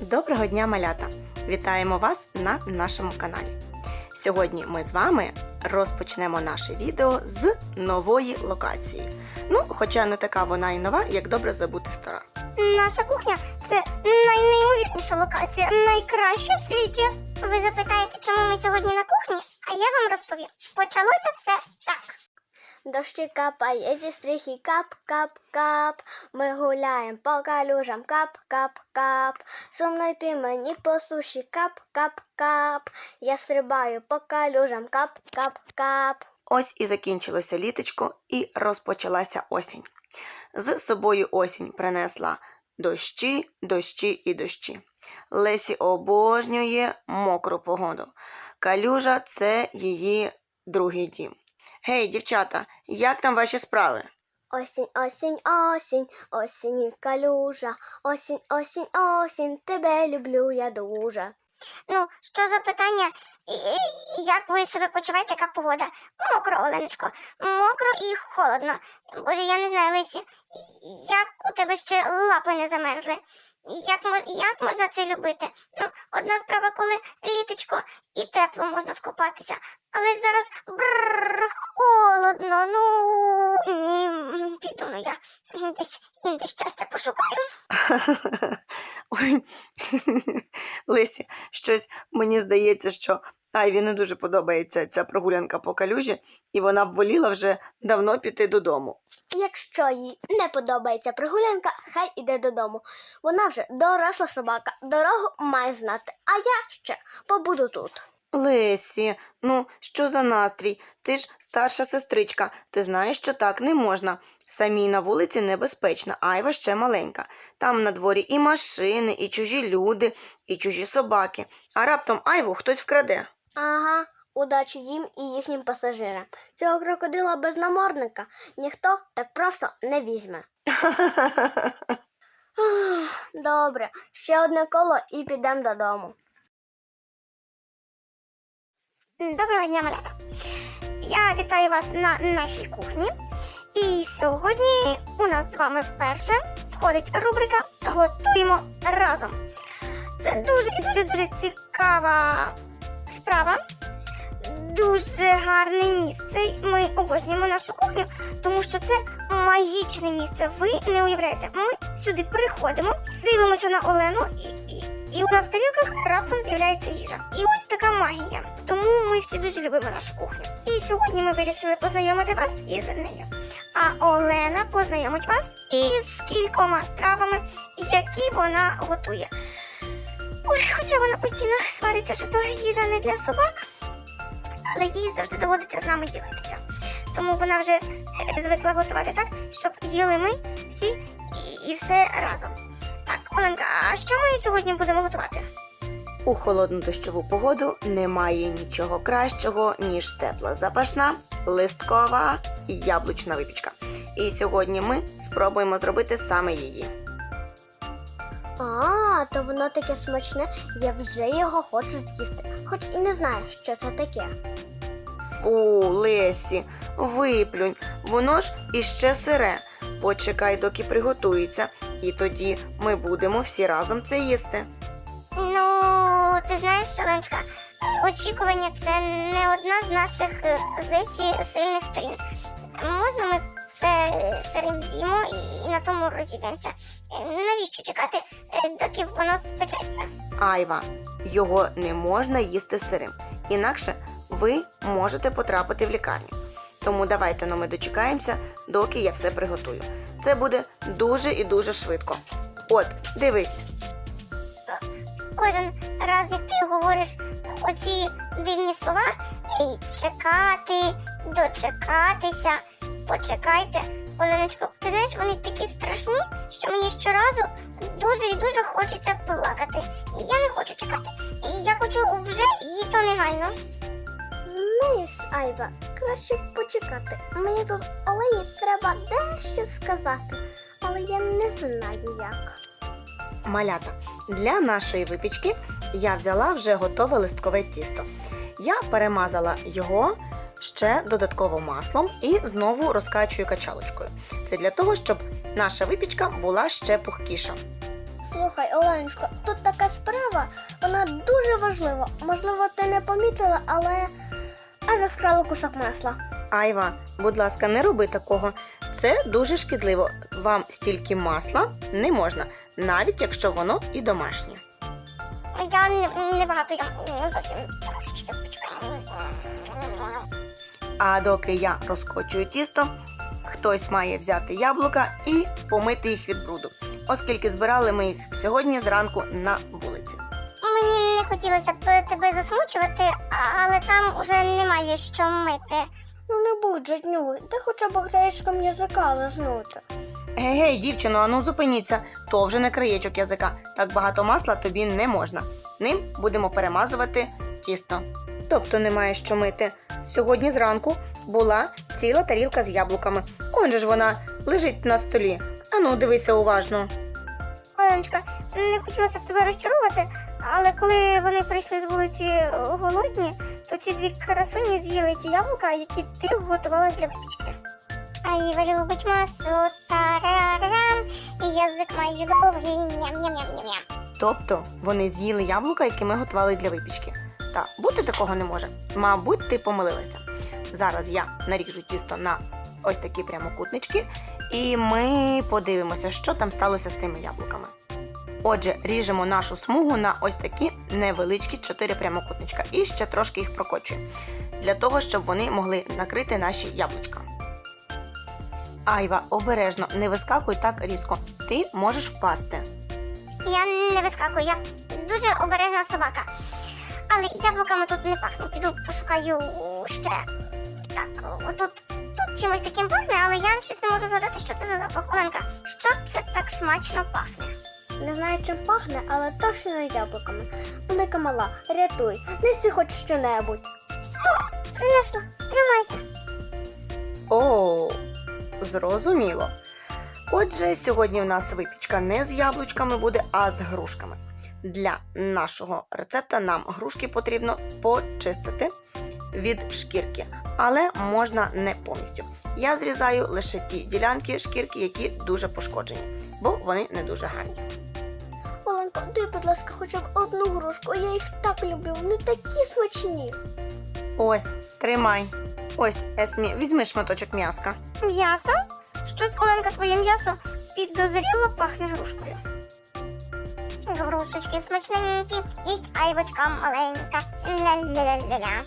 Доброго дня, малята! Вітаємо вас на нашому каналі. Сьогодні ми з вами розпочнемо наше відео з нової локації. Ну, хоча не така вона і нова, як добре забути стара. Наша кухня це найнеймовірніша локація, найкраща в світі. Ви запитаєте, чому ми сьогодні на кухні? А я вам розповім. Почалося все так. Дощі капає зі стріхи кап-кап-кап. Ми гуляємо по калюжам кап-кап-кап. Сумно йти мені по суші кап-кап-кап. Я стрибаю по калюжам кап-кап-кап. Ось і закінчилося літочко, і розпочалася осінь. З собою осінь принесла дощі, дощі і дощі. Лесі обожнює мокру погоду. Калюжа це її другий дім. Гей, дівчата, як там ваші справи? Осінь, осінь, осінь, осінь і калюжа. Осінь, осінь, осінь, тебе люблю я дуже. Ну, що за питання? Як ви себе почуваєте, яка погода? Мокро, Оленочко, мокро і холодно. Боже, я не знаю, Лисі, як у тебе ще лапи не замерзли? Як, як можна це любити? Ну, одна справа, коли літочко і тепло можна скупатися, але ж зараз бррр, холодно. Ну ні, піду ну я десь інде щастя пошукаю. Ой, Лисі, щось мені здається, що Айві не дуже подобається ця прогулянка по калюжі, і вона б воліла вже давно піти додому. Якщо їй не подобається прогулянка, хай іде додому. Вона вже доросла собака, дорогу має знати, а я ще побуду тут. Лесі, ну що за настрій? Ти ж старша сестричка, ти знаєш, що так не можна. Самій на вулиці небезпечно, Айва ще маленька. Там на дворі і машини, і чужі люди, і чужі собаки. А раптом Айву хтось вкраде. Ага, удачі їм і їхнім пасажирам. Цього крокодила без намордника ніхто так просто не візьме. Добре, ще одне коло і підемо додому. Доброго дня, малята! Я вітаю вас на нашій кухні. І сьогодні у нас з вами вперше входить рубрика Готуємо разом. Це дуже і дуже дуже цікава справа. Дуже гарне місце. Ми обожнюємо нашу кухню, тому що це магічне місце. Ви не уявляєте. Ми сюди приходимо, дивимося на Олену і, і, і у нас в тарілках раптом з'являється їжа. І ось така магія. Тому ми всі дуже любимо нашу кухню. І сьогодні ми вирішили познайомити вас із нею. А Олена познайомить вас із кількома стравами, які вона готує. Ой, хоча вона постійно свариться, що то їжа не для собак, але їй завжди доводиться з нами ділитися. Тому вона вже е, звикла готувати так, щоб їли ми всі і, і все разом. Так, Оленка, а що ми сьогодні будемо готувати? У холодну дощову погоду немає нічого кращого, ніж тепла запашна, листкова яблучна випічка. І сьогодні ми спробуємо зробити саме її. А, то воно таке смачне, я вже його хочу з'їсти, хоч і не знаю, що це таке. Фу, Лесі, виплюнь, воно ж іще сире. Почекай, доки приготується, і тоді ми будемо всі разом це їсти. Ну, ти знаєш, Оленочка, очікування це не одна з наших е, з Лесі сильних сторін. Можна ми сирим з'їмо і, на тому розійдемося. Е, Навіщо чекати, е, доки воно спечеться? Айва, його не можна їсти сирим. Інакше ви можете потрапити в лікарню. Тому давайте ну, ми дочекаємося, доки я все приготую. Це буде дуже і дуже швидко. От, дивись. Кожен раз, як ти говориш оці дивні слова, чекати, дочекатися, почекайте. Оленочко, ти знаєш, вони такі страшні, що мені щоразу дуже і дуже хочеться плакати. І я не хочу чекати. І я хочу вже і то негайно. Знаєш, Айва, краще почекати. Мені тут Олені треба дещо сказати, але я не знаю як. Малята, для нашої випічки я взяла вже готове листкове тісто. Я перемазала його ще додатково маслом і знову розкачую качалочкою. Це для того, щоб наша випічка була ще пухкіша. Слухай, Оленочко, тут така справа, вона дуже важлива. Можливо, ти не помітила, але Ава вкрала кусок масла. Айва, будь ласка, не роби такого. Це дуже шкідливо. Вам стільки масла не можна, навіть якщо воно і домашнє. Я не, багато, я ну, зовсім трошечки почекаю. А доки я розкочую тісто, хтось має взяти яблука і помити їх від бруду, оскільки збирали ми їх сьогодні зранку на вулиці. Мені не хотілося б тебе засмучувати, але там уже немає що мити. Будь жаднюй, ти хоча б краєчком язика лизнути. Гей, дівчино, ану зупиніться, то вже не краєчок язика. Так багато масла тобі не можна. Ним будемо перемазувати тісто. Тобто немає що мити. Сьогодні зранку була ціла тарілка з яблуками. Он же ж вона лежить на столі. Ану, дивися уважно. Оленочка, не хотілося б тебе розчарувати, але коли вони прийшли з вулиці голодні, то ці дві красуні з'їли ті яблука, які ти готувала для випічки. А Іва любить масло, тарарарам, і язик має довгий, ням-ням-ням-ням. Тобто вони з'їли яблука, які ми готували для випічки. Та бути такого не може. Мабуть, ти помилилася. Зараз я наріжу тісто на ось такі прямокутнички, і ми подивимося, що там сталося з тими яблуками. Отже, ріжемо нашу смугу на ось такі невеличкі чотири прямокутничка і ще трошки їх прокочуємо, для того, щоб вони могли накрити наші яблучка. Айва, обережно, не вискакуй так різко. Ти можеш впасти. Я не вискакую, я дуже обережна собака. Але яблуками тут не пахне. Піду пошукаю ще. Так, отут тут чимось таким пахне, але я щось не можу згадати, що це за запах. Оленка, що це так смачно пахне? Не знаю, чим пахне, але точно не яблуками. Велика мала, рятуй, неси хоч що-небудь. Принесла, тримайте. О, зрозуміло. Отже, сьогодні в нас випічка не з яблучками буде, а з грушками. Для нашого рецепта нам грушки потрібно почистити від шкірки, але можна не повністю. Я зрізаю лише ті ділянки шкірки, які дуже пошкоджені, бо вони не дуже гарні. Оленко, дай, будь ласка, хоча б одну грушку, я їх так люблю, вони такі смачні. Ось, тримай. Ось, Есмі, візьми шматочок м'яска. М'ясо? Щось, Оленка, твоє м'ясо підозріло пахне грушкою. Грушечки смачненькі, їсть айвочка маленька. Ля-ля-ля-ля-ля.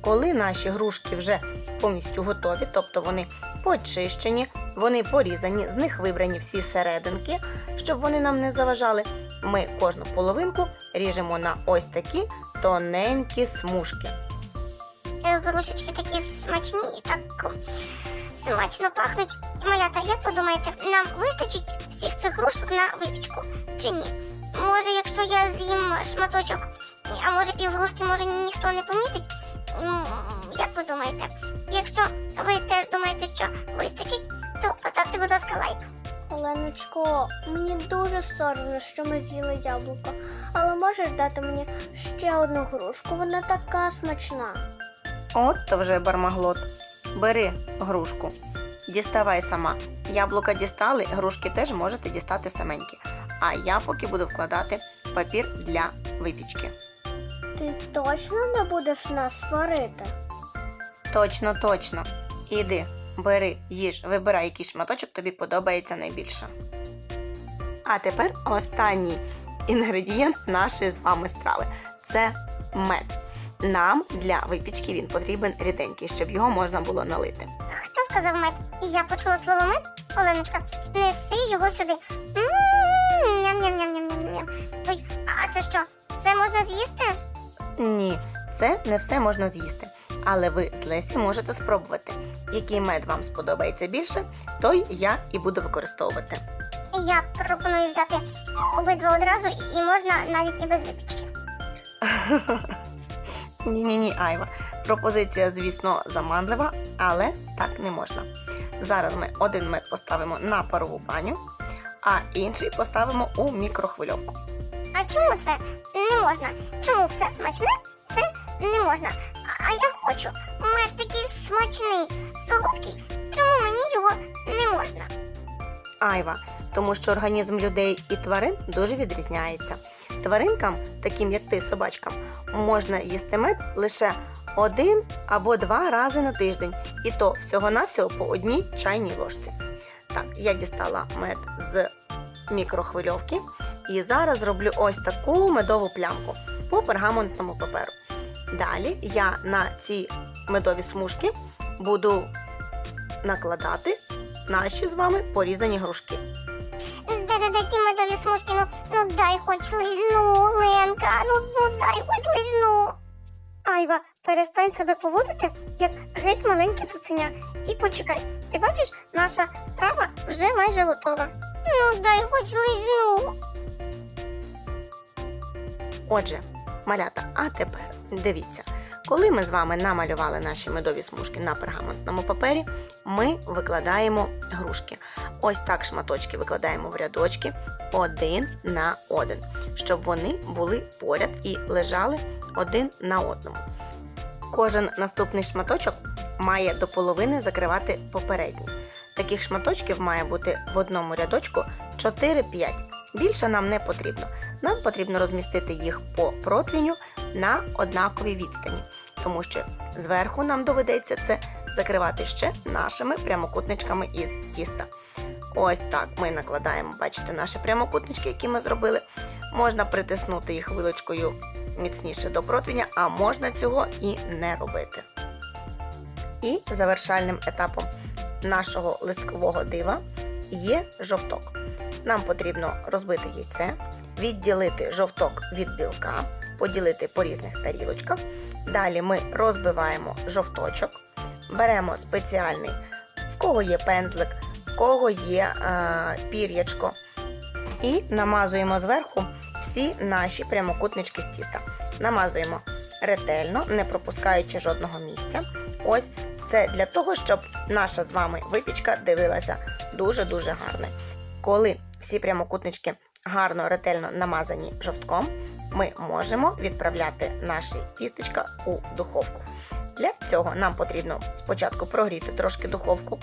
Коли наші грушки вже повністю готові, тобто вони почищені, вони порізані, з них вибрані всі серединки, щоб вони нам не заважали, ми кожну половинку ріжемо на ось такі тоненькі смужки. Е, Грушечки такі смачні і так смачно пахнуть. Малята, як ви думаєте, нам вистачить всіх цих грушок на випічку чи ні? Може, якщо я з'їм шматочок, а може півгрушки, може ніхто не помітить? Як ви думаєте? Якщо ви теж думаєте, що вистачить, то поставте, будь ласка, лайк. Оленочко, мені дуже соромно, що ми з'їли яблуко, але можеш дати мені ще одну грушку, вона така смачна. От то вже бармаглот. Бери грушку, діставай сама. Яблука дістали, грушки теж можете дістати саменькі. А я поки буду вкладати папір для випічки. Ти точно не будеш нас сварити? Точно, точно. Іди, бери, їж, вибирай, який шматочок тобі подобається найбільше. А тепер останній інгредієнт нашої з вами страви це мед. Нам для випічки він потрібен ріденький, щоб його можна було налити. Хто сказав мед? Я почула слово мед. Оленочка, неси його сюди. Ням-ням-ням-ням-ням-ням. А це що? Це можна з'їсти? Ні, це не все можна з'їсти. Але ви з Лесі можете спробувати. Який мед вам сподобається більше, той я і буду використовувати. Я пропоную взяти обидва одразу і можна навіть і без випічки. Ні, ні, ні, Айва. Пропозиція, звісно, заманлива, але так не можна. Зараз ми один мед поставимо на парову баню, а інший поставимо у мікрохвильовку. А чому це не можна? Чому все смачне? Це не можна. А- я хочу. Мед такий смачний, солодкий. Чому мені його не можна? айва, тому що організм людей і тварин дуже відрізняється. Тваринкам, таким як ти, собачкам, можна їсти мед лише один або два рази на тиждень, і то всього-навсього по одній чайній ложці. Так, я дістала мед з мікрохвильовки і зараз роблю ось таку медову плямку по пергаментному паперу. Далі я на ці медові смужки буду накладати наші з вами порізані грушки. Да-да-да, ті медові смужки, ну, ну дай хоч лизну, Ленка, ну, ну дай хоч лизну. Айва, перестань себе поводити, як геть маленьке цуценя. І почекай, ти бачиш, наша страва вже майже готова. Ну, дай хоч лизну. Отже, малята, а тепер дивіться, коли ми з вами намалювали наші медові смужки на пергаментному папері, ми викладаємо грушки. Ось так шматочки викладаємо в рядочки один на один, щоб вони були поряд і лежали один на одному. Кожен наступний шматочок має до половини закривати попередній. Таких шматочків має бути в одному рядочку 4-5. Більше нам не потрібно. Нам потрібно розмістити їх по противню на однаковій відстані, тому що зверху нам доведеться це закривати ще нашими прямокутничками із тіста. Ось так ми накладаємо, бачите, наші прямокутнички, які ми зробили. Можна притиснути їх вилочкою міцніше до противня, а можна цього і не робити. І завершальним етапом нашого листкового дива є жовток. Нам потрібно розбити яйце, відділити жовток від білка, поділити по різних тарілочках. Далі ми розбиваємо жовточок, беремо спеціальний, в кого є пензлик, в кого є е, пір'ячко, і намазуємо зверху всі наші прямокутнички з тіста. Намазуємо ретельно, не пропускаючи жодного місця. Ось це для того, щоб наша з вами випічка дивилася дуже-дуже гарно. Коли всі прямокутнички гарно, ретельно намазані жовтком, ми можемо відправляти наші тістечка у духовку. Для цього нам потрібно спочатку прогріти трошки духовку.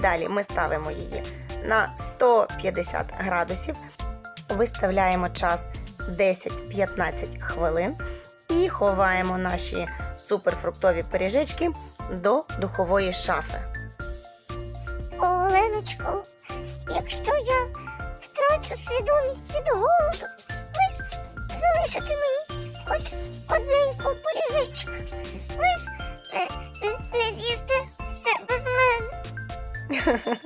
Далі ми ставимо її на 150 градусів, виставляємо час 10-15 хвилин і ховаємо наші суперфруктові пиріжечки до духової шафи. Оленочко, якщо я втрачу свідомість від голоду, ви ж залишите мені хоч одненьку поріжечку. Ви ж е, е, не з'їсте все без мене.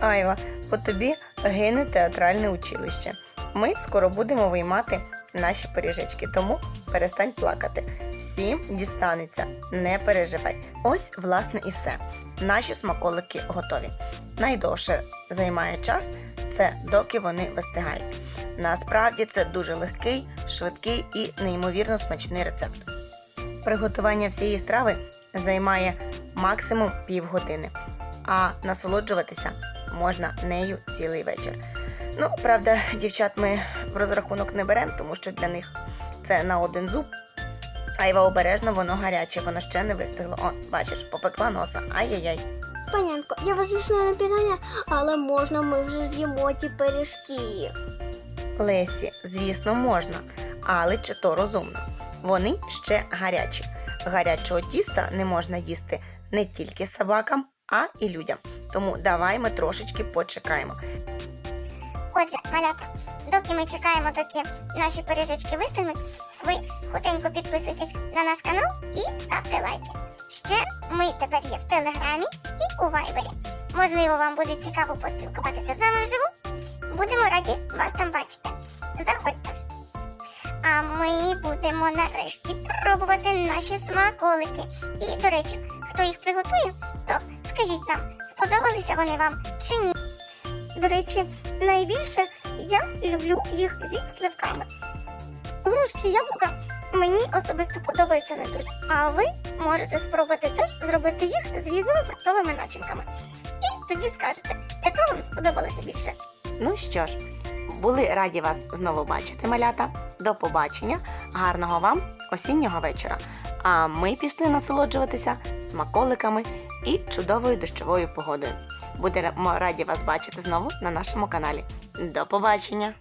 Айва, по тобі гине театральне училище. Ми скоро будемо виймати наші пиріжечки, тому перестань плакати. Всім дістанеться, не переживай. Ось, власне, і все. Наші смаколики готові. Найдовше займає час це доки вони вистигають. Насправді це дуже легкий, швидкий і неймовірно смачний рецепт. Приготування всієї страви займає максимум півгодини, а насолоджуватися можна нею цілий вечір. Ну, правда, дівчат ми в розрахунок не беремо, тому що для них це на один зуб. Айва обережно, воно гаряче, воно ще не вистигло. О, бачиш, попекла носа. Ай-яй-яй. Панянко, я вас, звісно, не підганяю, але можна ми вже з'їмо ті пиріжки. Лесі, звісно, можна, але чи то розумно. Вони ще гарячі. Гарячого тіста не можна їсти не тільки собакам, а і людям. Тому давай ми трошечки почекаємо. Отже, малята, доки ми чекаємо, доки наші пиріжечки вистигнуть, ви хутенько підписуйтесь на наш канал і ставте лайки. Ще ми тепер є в Телеграмі і у Вайбері. Можливо, вам буде цікаво поспілкуватися з нами вживу. Будемо раді вас там бачити. Заходьте. А ми будемо нарешті пробувати наші смаколики. І, до речі, хто їх приготує, то скажіть нам, сподобалися вони вам чи ні. До речі, найбільше я люблю їх зі сливками. Грушки яблука мені особисто подобаються не дуже. А ви можете спробувати теж зробити їх з різними фруктовими начинками. І тоді скажете, яка вам сподобалася більше. Ну що ж, були раді вас знову бачити, малята. До побачення, гарного вам осіннього вечора. А ми пішли насолоджуватися смаколиками і чудовою дощовою погодою. Будемо раді вас бачити знову на нашому каналі. До побачення!